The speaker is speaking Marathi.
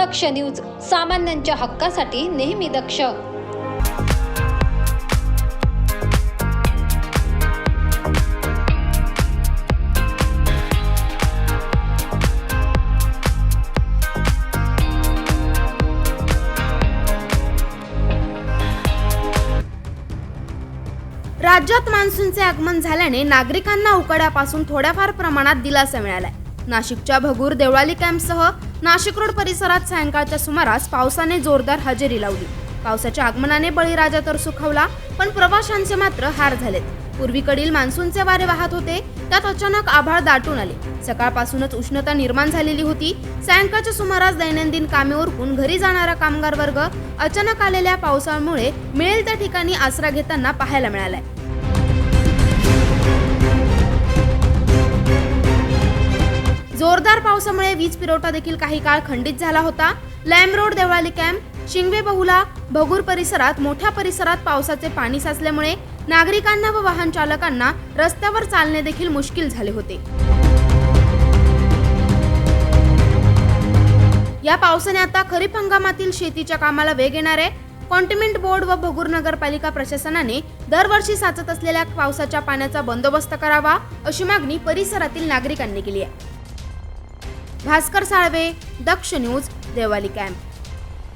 दक्ष न्यूज सामान्यांच्या हक्कासाठी नेहमी दक्ष. राज्यात मान्सूनचे आगमन झाल्याने नागरिकांना उकाड्यापासून थोड्याफार प्रमाणात दिलासा मिळालाय. नाशिकच्या भगूर देवळाली कॅम्पसह नाशिक रोड परिसरात सायंकाळच्या सुमारास पावसाने जोरदार हजेरी लावली. पावसाच्या आगमनाने बळीराजा तर सुखावला पण प्रवाशांचे मात्र हार झालेत. पूर्वीकडील मान्सूनचे वारे वाहत होते त्यात अचानक आभाळ दाटून आले. सकाळपासूनच उष्णता निर्माण झालेली होती. सायंकाळच्या सुमारास दैनंदिन कामे उरकून घरी जाणारा कामगार वर्ग अचानक आलेल्या पावसामुळे मिळेल त्या ठिकाणी आसरा घेताना पाहायला मिळालाय. जोरदार पावसामुळे वीज पुरवठा देखील काही काळ खंडित झाला होता. लॅम रोड देवळाली कॅम्प शिंगवे बहुला भगूर परिसरात मोठ्या परिसरात पावसाचे पाणी साचल्यामुळे नागरिकांना व वाहन चालकांना रस्त्यावर चालणे देखील मुश्किल झाले होते. या पावसाने आता खरीप हंगामातील शेतीच्या कामाला वेग येणार आहे. कॉन्टिमेंट बोर्ड व भगूर नगरपालिका प्रशासनाने दरवर्षी साचत असलेल्या पावसाच्या पाण्याचा बंदोबस्त करावा अशी मागणी परिसरातील नागरिकांनी केली आहे. Bhaskar Salve Daksh news Deolali camp.